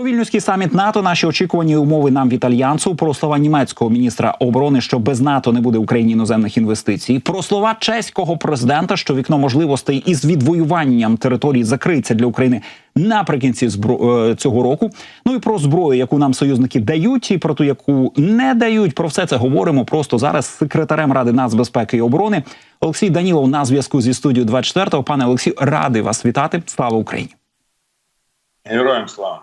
Про вільнюський саміт НАТО наші очікувані умови нам від альянсу. Про слова німецького міністра оборони, що без НАТО не буде Україні іноземних інвестицій. Про слова чеського президента, що вікно можливостей із відвоюванням території закриється для України наприкінці збро... е, цього року. Ну і про зброю, яку нам союзники дають, і про ту, яку не дають. Про все це говоримо просто зараз з секретарем ради нацбезпеки і оборони Олексій Данілов на зв'язку зі студією 24 Пане Олексію, радий вас вітати. Слава Україні! Героям слава.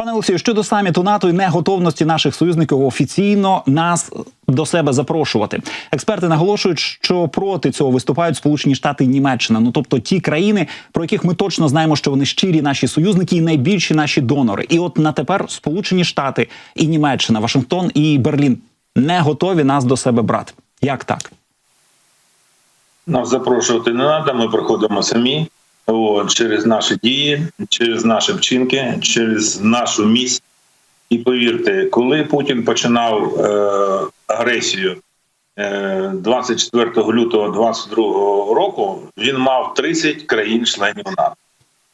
Пане Олексію, щодо саміту НАТО і неготовності наших союзників офіційно нас до себе запрошувати. Експерти наголошують, що проти цього виступають Сполучені Штати і Німеччина. Ну тобто ті країни, про яких ми точно знаємо, що вони щирі наші союзники і найбільші наші донори. І от на тепер Сполучені Штати і Німеччина, Вашингтон і Берлін не готові нас до себе брати. Як так? Нас запрошувати не треба, ми проходимо самі от, через наші дії, через наші вчинки, через нашу місць. І повірте, коли Путін починав е, агресію е, 24 лютого 2022 року, він мав 30 країн-членів НАТО.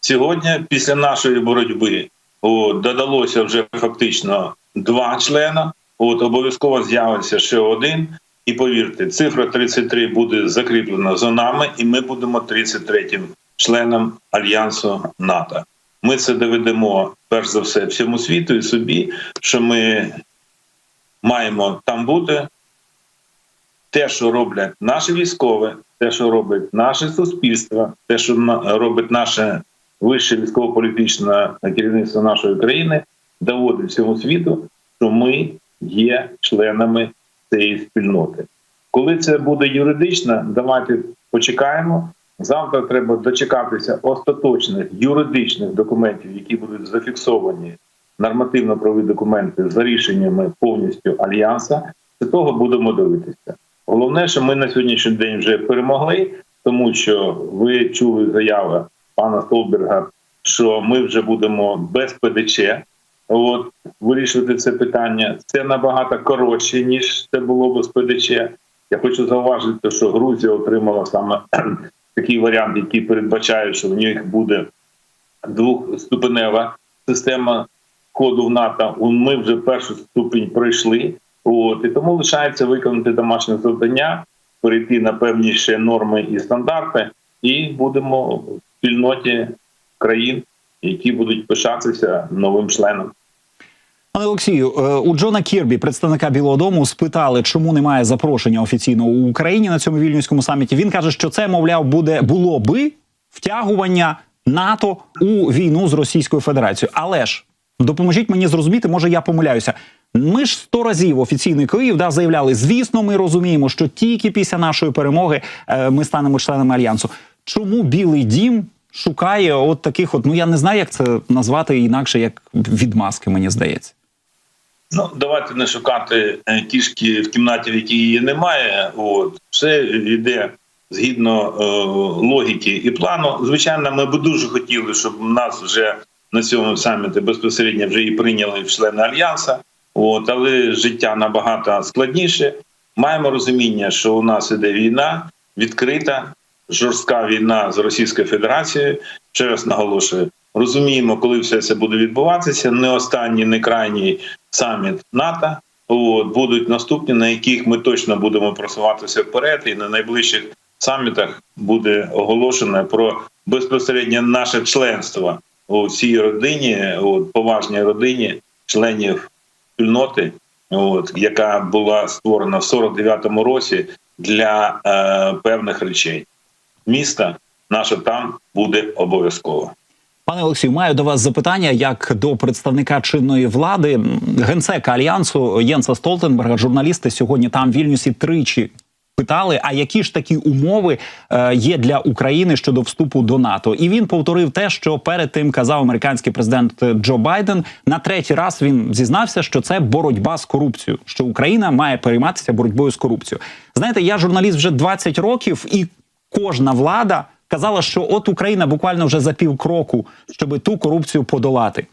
Сьогодні, після нашої боротьби, от, додалося вже фактично два члена. От обов'язково з'явиться ще один. І повірте, цифра 33 буде закріплена за нами, і ми будемо 33-м членом альянсу НАТО. Ми це доведемо перш за все всьому світу і собі, що ми маємо там бути. Те, що роблять наші військові, те, що робить наше суспільство, те, що робить наше вище військово-політичне керівництво нашої країни, доводить всьому світу, що ми є членами цієї спільноти. Коли це буде юридично, давайте почекаємо. Завтра треба дочекатися остаточних юридичних документів, які будуть зафіксовані нормативно-правові документи за рішеннями повністю альянса. З того будемо дивитися. Головне, що ми на сьогоднішній день вже перемогли, тому що ви чули заяви пана Столберга, що ми вже будемо без ПДЧ. От вирішувати це питання. Це набагато коротше ніж це було без ПДЧ. Я хочу зауважити, що Грузія отримала саме такий варіант, який передбачає, що в них буде двохступенева система коду в НАТО. Ми вже першу ступінь пройшли. От і тому лишається виконати домашнє завдання, перейти на певні ще норми і стандарти, і будемо в спільноті країн, які будуть пишатися новим членом. Пане Олексію, е, у Джона Кірбі, представника Білого Дому, спитали, чому немає запрошення офіційно у Україні на цьому вільнюському саміті. Він каже, що це, мовляв, буде було би втягування НАТО у війну з Російською Федерацією. Але ж допоможіть мені зрозуміти, може я помиляюся. Ми ж сто разів офіційний Київ да заявляли. Звісно, ми розуміємо, що тільки після нашої перемоги е, ми станемо членами альянсу. Чому Білий Дім шукає от таких, от ну я не знаю, як це назвати інакше, як відмазки, мені здається. Ну, давайте не шукати е, кішки в кімнаті, в якій її немає. От все йде згідно е, логіки і плану. Звичайно, ми б дуже хотіли, щоб нас вже на цьому саміті безпосередньо вже і прийняли в члени альянса. От, але життя набагато складніше. Маємо розуміння, що у нас іде війна відкрита, жорстка війна з Російською Федерацією. Ще раз наголошую, розуміємо, коли все це буде відбуватися. Не останній, не крайній саміт НАТО. От, будуть наступні, на яких ми точно будемо просуватися вперед, і на найближчих самітах буде оголошено про безпосередньо наше членство у цій родині, от, поважній родині членів спільноти, от, яка була створена в 49-му році для е, певних речей. Місто наше там буде обов'язково. Пане Олексію, маю до вас запитання як до представника чинної влади генсека альянсу Єнса Столтенберга. Журналісти сьогодні там в Вільнюсі тричі питали: а які ж такі умови е, є для України щодо вступу до НАТО? І він повторив те, що перед тим казав американський президент Джо Байден. На третій раз він зізнався, що це боротьба з корупцією, що Україна має перейматися боротьбою з корупцією. Знаєте, я журналіст вже 20 років, і кожна влада казала, що от Україна буквально вже за півкроку, щоб ту корупцію подолати.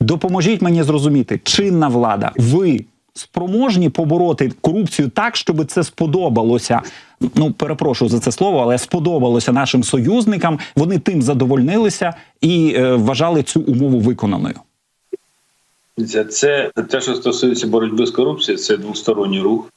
Допоможіть мені зрозуміти, чинна влада, ви спроможні побороти корупцію так, щоб це сподобалося. Ну перепрошую за це слово, але сподобалося нашим союзникам. Вони тим задовольнилися і е, вважали цю умову виконаною. Це, те, що стосується боротьби з корупцією, це двосторонній рух.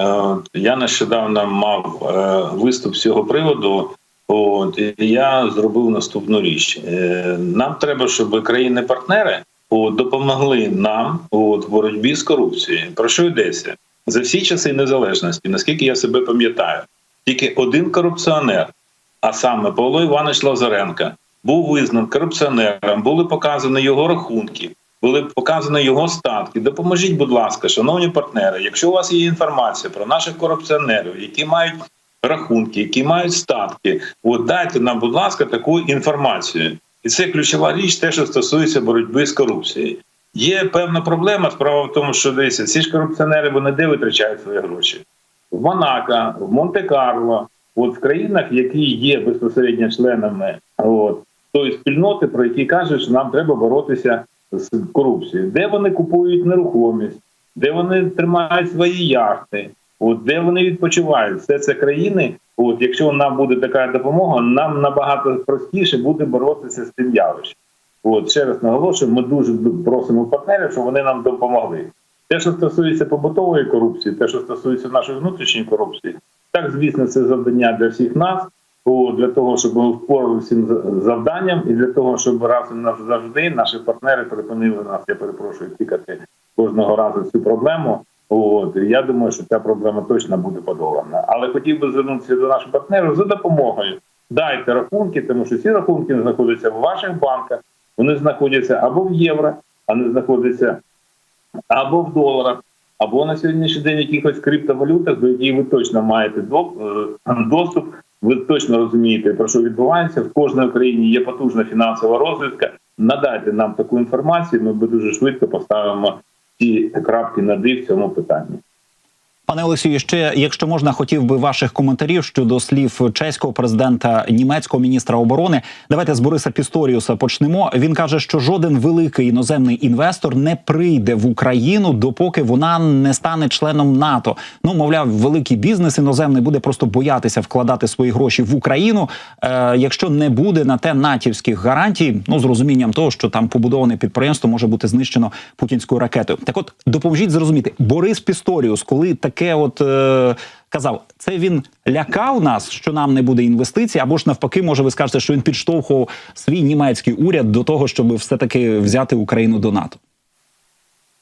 Е, Я нещодавно мав е, виступ з цього приводу. От я зробив наступну річ. Е, Нам треба, щоб країни-партнери допомогли нам от, в боротьбі з корупцією. Про що йдеться? За всі часи незалежності, наскільки я себе пам'ятаю, тільки один корупціонер, а саме Павло Іванович Лазаренко, був визнаний корупціонером, були показані його рахунки, були показані його статки. Допоможіть, будь ласка, шановні партнери, якщо у вас є інформація про наших корупціонерів, які мають рахунки, які мають статки, от дайте нам, будь ласка, таку інформацію. І це ключова річ, те, що стосується боротьби з корупцією. Є певна проблема. Справа в тому, що дивіться, ці ж корупціонери вони де витрачають свої гроші? В Монако, в Монте-Карло, от в країнах, які є безпосередньо членами от, тої спільноти, про які кажуть, що нам треба боротися з корупцією. Де вони купують нерухомість, де вони тримають свої яхти, от де вони відпочивають. Все це країни. От якщо нам буде така допомога, нам набагато простіше буде боротися з цим явищем. От ще раз наголошую, ми дуже просимо партнерів, щоб вони нам допомогли. Те, що стосується побутової корупції, те, що стосується нашої внутрішньої корупції, так звісно, це завдання для всіх нас. Для того, щоб ми впоралися цим завданням, і для того, щоб раз і назавжди наші партнери припинили нас, я перепрошую, тікати кожного разу цю проблему. От я думаю, що ця проблема точно буде подолана. Але хотів би звернутися до наших партнерів за допомогою. Дайте рахунки, тому що ці рахунки знаходяться в ваших банках. Вони знаходяться або в євро, а не знаходяться або в доларах, або на сьогоднішній день в якихось криптовалютах, до яких ви точно маєте е, доступ. Ви точно розумієте, про що відбувається. В кожній країні є потужна фінансова розвідка. Надайте нам таку інформацію. Ми би дуже швидко поставимо ці крапки над «і» в цьому питанні. Пане Олексію, ще якщо можна, хотів би ваших коментарів щодо слів чеського президента, німецького міністра оборони. Давайте з Бориса Пісторіуса почнемо. Він каже, що жоден великий іноземний інвестор не прийде в Україну, допоки вона не стане членом НАТО. Ну мовляв, великий бізнес іноземний буде просто боятися вкладати свої гроші в Україну, е, якщо не буде на те натівських гарантій. Ну з розумінням того, що там побудоване підприємство може бути знищено путінською ракетою. Так, от допоможіть зрозуміти, Борис Пісторіус, коли таке, от е, казав, це він лякав нас, що нам не буде інвестицій, або ж навпаки, може ви скажете, що він підштовхував свій німецький уряд до того, щоб все таки взяти Україну до НАТО.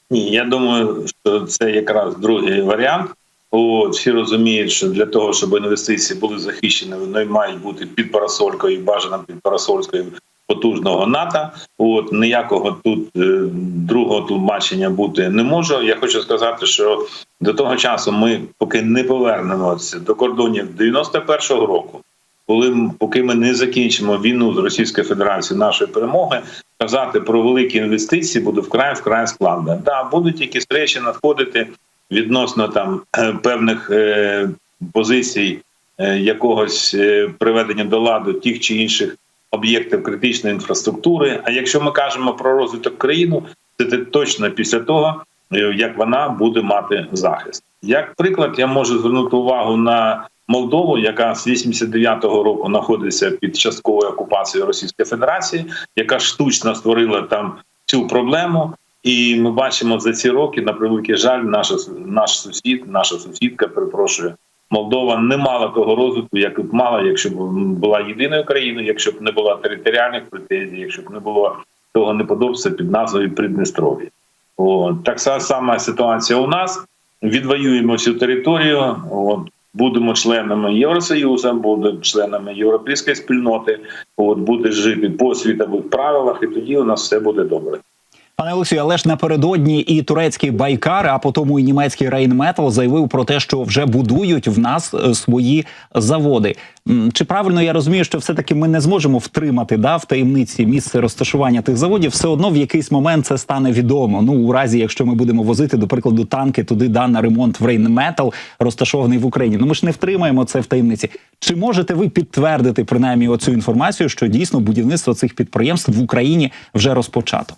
Ні, я думаю, що це якраз другий варіант. От, всі розуміють, що для того, щоб інвестиції були захищені, вони мають бути під парасолькою, бажано під парасолькою потужного НАТО. От ніякого тут е, другого тлумачення бути не може. Я хочу сказати, що до того часу ми поки не повернемося до кордонів 91-го року. Коли поки ми не закінчимо війну з Російською Федерацією нашої перемоги, казати про великі інвестиції буде вкрай вкрай складно. Да, будуть якісь речі надходити відносно там е, певних е, позицій якогось приведення до ладу тих чи інших об'єктів критичної інфраструктури. А якщо ми кажемо про розвиток країни, це точно після того, е, як вона буде мати захист. Як приклад, я можу звернути увагу на Молдову, яка з 89-го року знаходиться під частковою окупацією Російської Федерації, яка штучно створила там цю проблему. І ми бачимо за ці роки, на превеликий жаль, наша наш сусід, наша сусідка, перепрошую, Молдова не мала того розвитку, як б мала, якщо б була єдиною країною, якщо б не було територіальних претензій, якщо б не було того неподобства під назвою Придністров'я. От. Так са- сама ситуація у нас. Відвоюємо всю територію, от, будемо членами Євросоюзу, будемо членами європейської спільноти, от, буде жити по світових правилах, і тоді у нас все буде добре. Пане Олексію, але ж напередодні і турецький байкар, а потім і німецький Рейнметал заявив про те, що вже будують в нас е, свої заводи. Чи правильно я розумію, що все таки ми не зможемо втримати да, в таємниці місце розташування тих заводів? Все одно в якийсь момент це стане відомо. Ну у разі, якщо ми будемо возити, до прикладу, танки туди да, на ремонт в Рейнметал, розташований в Україні. Ну ми ж не втримаємо це в таємниці. Чи можете ви підтвердити принаймні оцю інформацію, що дійсно будівництво цих підприємств в Україні вже розпочато?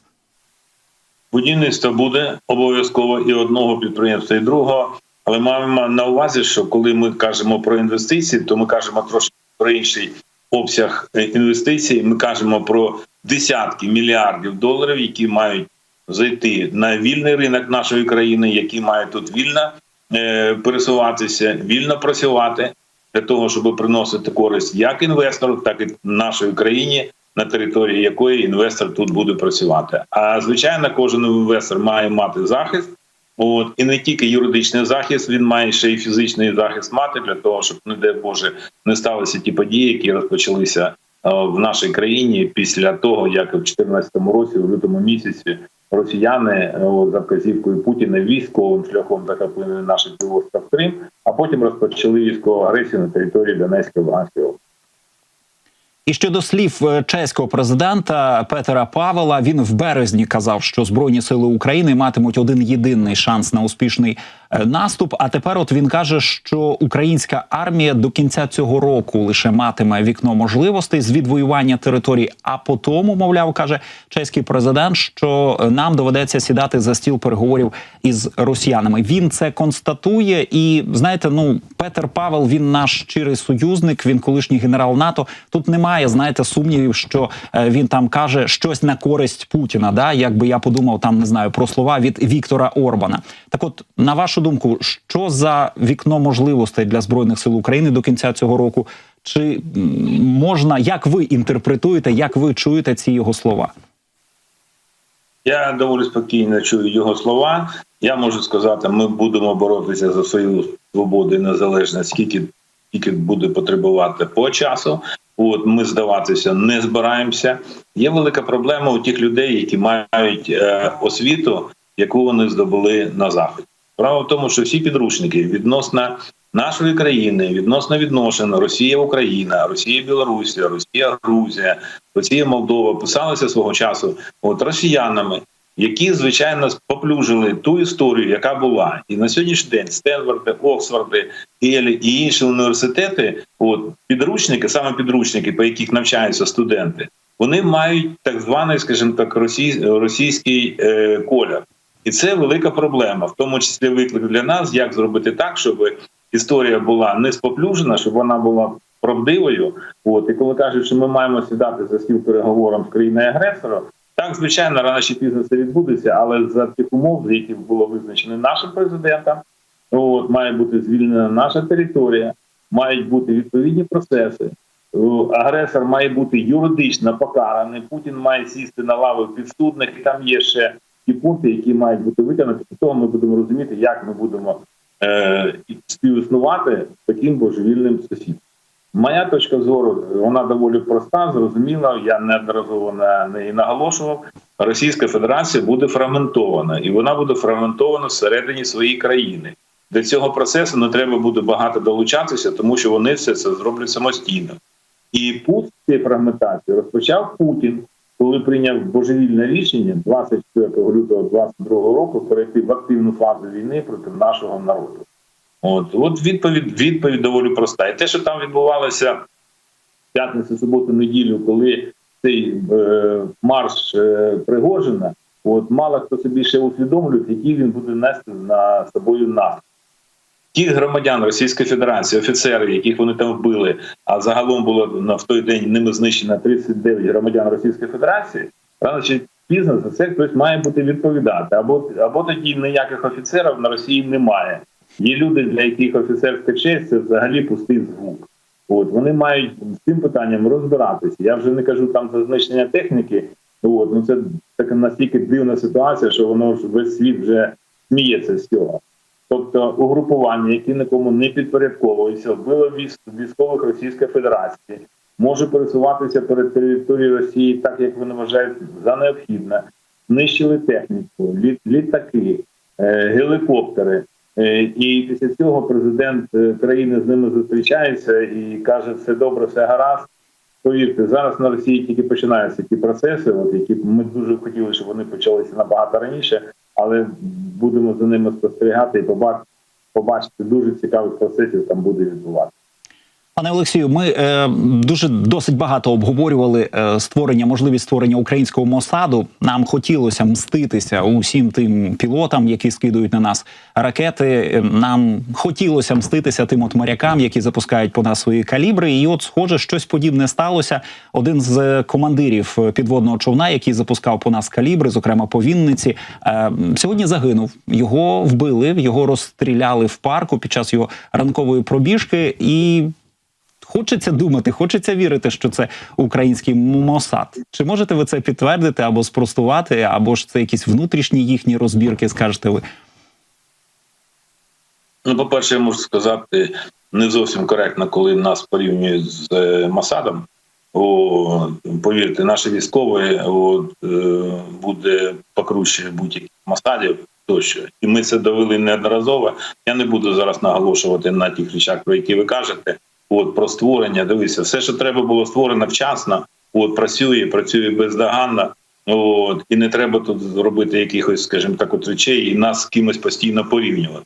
Будівництво буде обов'язково і одного підприємства, і другого. Але маємо на увазі, що коли ми кажемо про інвестиції, то ми кажемо трошки про інший обсяг е, інвестицій. Ми кажемо про десятки мільярдів доларів, які мають зайти на вільний ринок нашої країни, який має тут вільно е, пересуватися, вільно працювати для того, щоб приносити користь як інвестору, так і нашій країні, на території якої інвестор тут буде працювати. А звичайно, кожен інвестор має мати захист. От і не тільки юридичний захист, він має ще й фізичний захист мати для того, щоб не дай Боже не сталися ті події, які розпочалися е, в нашій країні після того, як в 2014 році, в лютому місяці, росіяни е, за вказівкою Путіна військовим шляхом захопили наш півостров Крим, а потім розпочали військову агресію на території Донецької Луганської області. І щодо слів е, чеського президента Петера Павела, він в березні казав, що збройні сили України матимуть один єдиний шанс на успішний е, наступ. А тепер, от він каже, що українська армія до кінця цього року лише матиме вікно можливостей з відвоювання територій. А по тому, мовляв, каже чеський президент, що нам доведеться сідати за стіл переговорів із росіянами. Він це констатує, і знаєте, ну Петер Павел, він наш щирий союзник. Він колишній генерал НАТО. Тут немає, знаєте, сумнівів, що е, він там каже щось на користь Путіна. Да, якби я подумав там, не знаю про слова від Віктора Орбана. Так, от на вашу думку, що за вікно можливостей для збройних сил України до кінця цього року? Чи можна як ви інтерпретуєте, як ви чуєте ці його слова? Я доволі спокійно чую його слова. Я можу сказати, ми будемо боротися за свою свободу і незалежність, скільки скільки буде потребувати по часу. От ми здаватися не збираємося. Є велика проблема у тих людей, які мають е, освіту, яку вони здобули на заході. Справа в тому, що всі підручники відносно нашої країни, відносно відношень Росія Україна, Росія Білорусія, Росія Грузія, Росія Молдова писалися свого часу от росіянами, які звичайно споплюжили ту історію, яка була, і на сьогоднішній день Стенфорди, Оксфорди, Єлі і інші університети, от підручники, саме підручники, по яких навчаються студенти, вони мають так званий, скажімо так, росій, російський е, колір. І це велика проблема, в тому числі виклик для нас, як зробити так, щоб історія була не споплюжена, щоб вона була правдивою. От і коли кажуть, що ми маємо сідати за стіл переговором з країною агресором, так звичайно, рано чи пізно це відбудеться, але за тих умов, з яких було визначено нашим президентом, от має бути звільнена наша територія, мають бути відповідні процеси. Агресор має бути юридично покараний. Путін має сісти на лаву підсудних, і там є ще ті пункти, які мають бути витягнуті. Після того ми будемо розуміти, як ми будемо е, співіснувати з таким божевільним сусідом. Моя точка зору вона доволі проста, зрозуміла. Я неодноразово на неї наголошував. Російська Федерація буде фрагментована, і вона буде фрагментована всередині своєї країни. До цього процесу не треба буде багато долучатися, тому що вони все це зроблять самостійно. І путь цієї фрагментації розпочав Путін, коли прийняв божевільне рішення 24 лютого 2022 року перейти в активну фазу війни проти нашого народу. От от відповідь відповідь доволі проста. І те, що там відбувалося п'ятницю, суботу, неділю, коли цей е, марш е, Пригожина, от мало хто собі ще усвідомлює, який він буде нести на собою наслідки. Ті громадян Російської Федерації, офіцери, яких вони там вбили, а загалом було на в той день ними знищено 39 громадян Російської Федерації. Рано чи пізно за це хтось має бути відповідати. Або або тоді ніяких офіцерів на Росії немає. Є люди, для яких офіцерська честь це взагалі пустий звук. От вони мають з цим питанням розбиратися. Я вже не кажу там за знищення техніки. От ну це така настільки дивна ситуація, що воно весь світ вже сміється з цього. Тобто угрупування, які нікому не підпорядковуються, вбило військових Російської Федерації, може пересуватися перед територією Росії, так як вони вважають за необхідне, знищили техніку, літаки, е, гелікоптери. Е, і після цього президент е, країни з ними зустрічається і каже, все добре, все гаразд. Повірте, зараз на Росії тільки починаються ті процеси, от які ми дуже хотіли, щоб вони почалися набагато раніше, але будемо за ними спостерігати і побачити, побачити дуже цікавих процесів там буде відбуватися. Пане Олексію, ми е, дуже досить багато обговорювали е, створення, можливість створення українського мосаду. Нам хотілося мститися усім тим пілотам, які скидують на нас ракети. Е, Нам хотілося мститися тим от морякам, які запускають по нас свої калібри. І от, схоже, щось подібне сталося. Один з командирів е, підводного човна, який запускав по нас калібри, зокрема по Вінниці, е, сьогодні загинув. Його вбили, його розстріляли в парку під час його ранкової пробіжки і. Хочеться думати, хочеться вірити, що це український Мосад. Чи можете ви це підтвердити або спростувати, або ж це якісь внутрішні їхні розбірки, скажете ви? Ну, по-перше, я можу сказати, не зовсім коректно, коли нас порівнюють з е, Масадом. О, повірте, наші військові от, буде покруче будь-яких Масадів тощо. І ми це довели неодноразово. Я не буду зараз наголошувати на тих речах, про які ви кажете. От про створення, дивися, все, що треба було створено вчасно, от працює, працює бездоганно. От і не треба тут зробити якихось, скажімо так, от речей, і нас з кимось постійно порівнювати.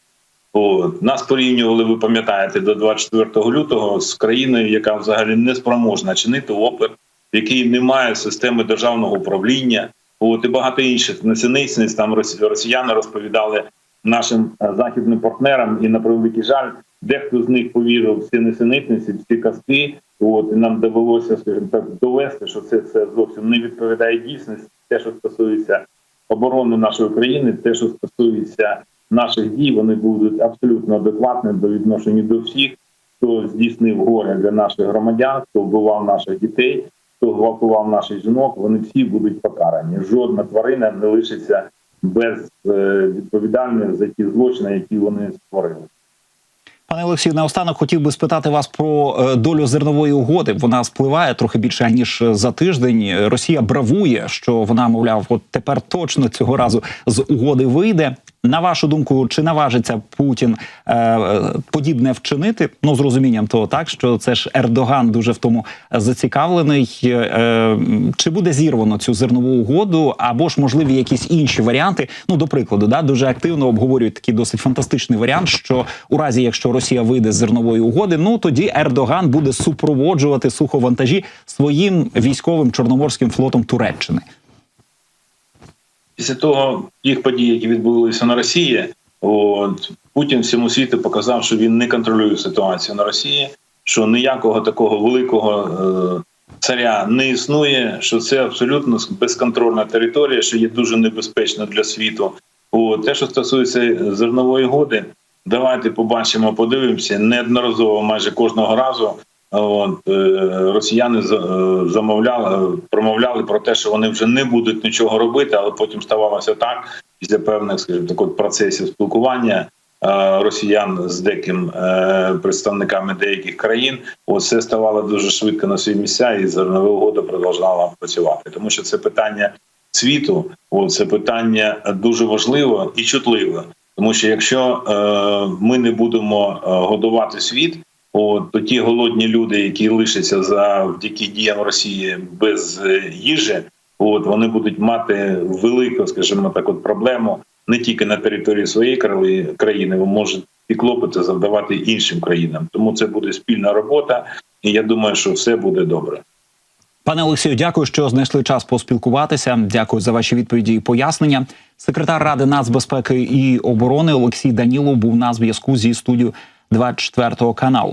От нас порівнювали, ви пам'ятаєте, до 24 лютого з країною, яка взагалі не спроможна чинити опір, в якій немає системи державного управління. От і багато інших несеництв. Там росі- росіяни розповідали нашим е, західним партнерам, і на превеликий жаль, дехто з них повірив в ці несенітниці, в ці казки. От і нам довелося, скажімо так, довести, що це все зовсім не відповідає дійсності. Те, що стосується оборони нашої країни, те, що стосується наших дій, вони будуть абсолютно адекватні до відношення до всіх, хто здійснив горе для наших громадян, хто вбивав наших дітей, хто гвалтував наших жінок. Вони всі будуть покарані. Жодна тварина не лишиться без е, відповідальності за ті злочини, які вони створили. Пане Олексію, наостанок хотів би спитати вас про е, долю зернової угоди. Вона спливає трохи більше ніж за тиждень. Росія бравує, що вона, мовляв, от тепер точно цього разу з угоди вийде. На вашу думку, чи наважиться Путін е, подібне вчинити? Ну з розумінням того, так що це ж Ердоган дуже в тому зацікавлений. Е, чи буде зірвано цю зернову угоду, або ж можливі якісь інші варіанти? Ну, до прикладу, да, дуже активно обговорюють такий досить фантастичний варіант, що у разі, якщо Росія вийде з зернової угоди, ну тоді Ердоган буде супроводжувати суховантажі своїм військовим чорноморським флотом Туреччини. Після того тих подій, які відбулися на Росії, от Путін всьому світу показав, що він не контролює ситуацію на Росії, що ніякого такого великого е, царя не існує, що це абсолютно безконтрольна територія, що є дуже небезпечно для світу. От те, що стосується зернової годи, давайте побачимо, подивимося неодноразово, майже кожного разу. От е, росіяни е, замовляли, промовляли про те, що вони вже не будуть нічого робити, але потім ставалося так після певних, скажімо так, от процесів спілкування е, росіян з деяким е, представниками деяких країн. Все ставало дуже швидко на свої місця, і зернова угода продовжувала працювати, тому що це питання світу, це питання дуже важливе і чутливе. Тому що якщо е, ми не будемо е, годувати світ, от то ті голодні люди, які лишаться завдяки діям Росії без е, їжі, от вони будуть мати велику, скажімо так, от проблему не тільки на території своєї країни, ви можуть і клопоти завдавати іншим країнам. Тому це буде спільна робота, і я думаю, що все буде добре. Пане Олексію, дякую, що знайшли час поспілкуватися. Дякую за ваші відповіді і пояснення. Секретар ради нацбезпеки і оборони Олексій Данілов був на зв'язку зі студією 24 каналу.